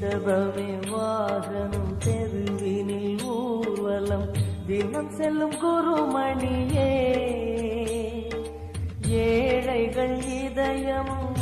ரிஷபமே வாகனம் தெருவினில் ஊர்வலம். தினம் செல்லும் குருமணியே. ஏழைகள் இதயம்